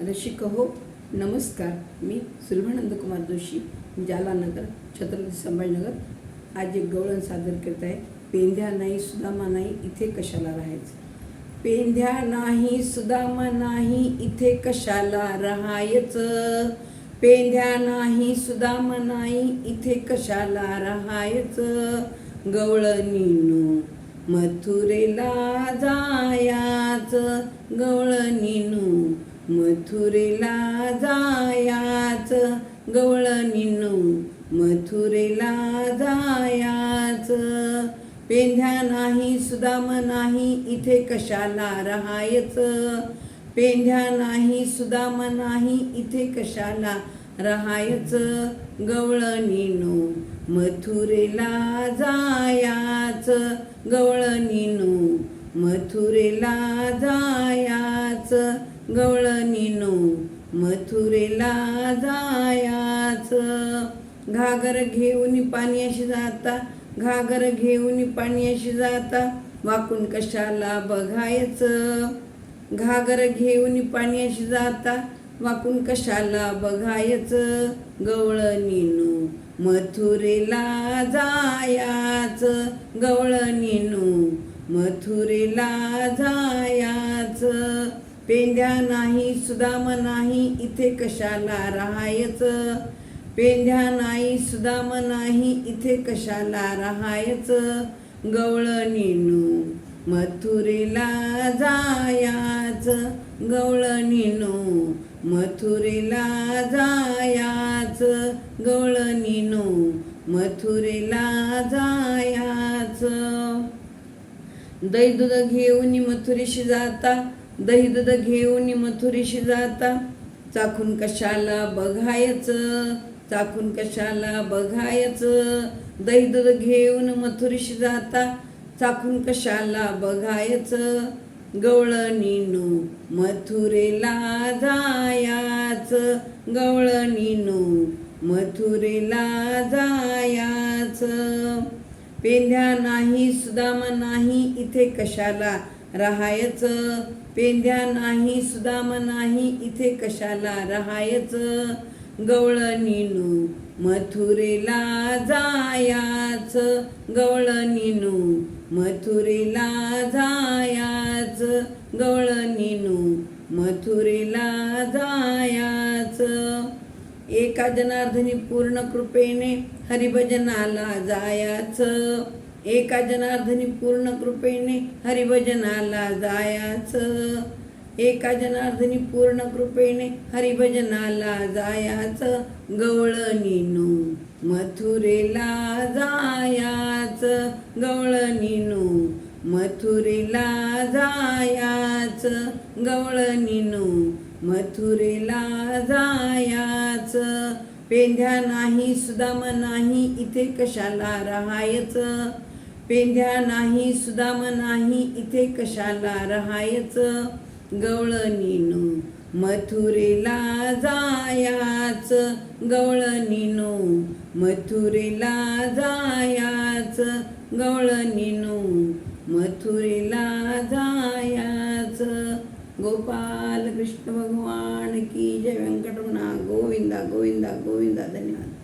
रसिक हो नमस्कार. मी सुलभानंद कुमार जोशी जालानगर छत्रपती संभाजीनगर. आज एक गवळण सादर करत आहे. पेंध्या नाही सुदामा नाही इथे कशाला राहायचं? पेंध्या नाही सुदामा नाही इथे कशाला राहायचं? पेंध्या नाही सुदामा नाही इथे कशाला राहायचं? गवळणीनो मथुरेला जायाचं. गवळणीनो मथुरेला जायाच गवळणीनो मथुरेला जायाच. पेंध्या नाही सुदाम नाही इथे कशाला राहायचं? पेंध्या नाही सुदाम नाही इथे कशाला राहायच? गवळणीनो मथुरेला जायाच गवळणीनो मथुरेला जायाच गवळणीनो मथुरेला जायाच. घागर घेऊन पाण्याशी जाता घागर घेऊन पाण्याशी जाता वाकून कशाला बघायचं? घागर घेऊन पाण्याशी जाता वाकून कशाला बघायचं? गवळणीनो मथुरेला जायाच. गवळणीनो मथुरेला जायाच. पेंध्या नाही सुदाम नाही इथे कशाला राहायचं? पेंध्या नाही सुदाम नाही इथे कशाला राहायचं? गवळणीनो मथुरेला जायाच. गवळणीनो मथुरेला जायाच. गवळणीनो मथुरेला जायाच. दही घेऊन मथुरेशी जाता. दही दुध घेऊन मथुरीशी जाता. चाखून कशाला बघायचं? चाखून कशाला बघायचं? दही दूध घेऊन मथुरीशी जाता. चाखून कशाला बघायचं? गवळणीनो मथुरेला जायाच. गवळणीनो मथुरेला जायाच. पेंढ्या नाही सुदामा नाही इथे कशाला राहायच. पेंध्या नाही सुदाम नाही इथे कशाला राहायचं? गवळणीनो मथुरेला जायाच. गवळणीनो मथुरेला जायाच. गवळणीनो मथुरेला जायाच. एका जनार्दनी पूर्ण कृपेने हरिभजनाला जायाचं. एका जनार्दनी पूर्ण कृपेने हरिभजनाला जायाचं. एका जनार्दनी पूर्ण कृपेने हरिभजनाला जायाचं. गवळणीनो मथुरेला जायाचं. गवळणीनो मथुरेला जायाचं. गवळणीनो मथुरेला जायाचं. पेंध्या नाही सुदाम नाही इथे कशाला राहायचं? पेंध्या नाही सुदाम नाही इथे कशाला राहायचं? गवळणीनो मथुरेला जायाच. गवळणीनो मथुरेला जायाच. गवळणीनो मथुरेला जायाच. गोपाल कृष्ण भगवान की जय. व्यंकटरमणा गोविंदा गोविंदा गोविंदा धन्यवाद.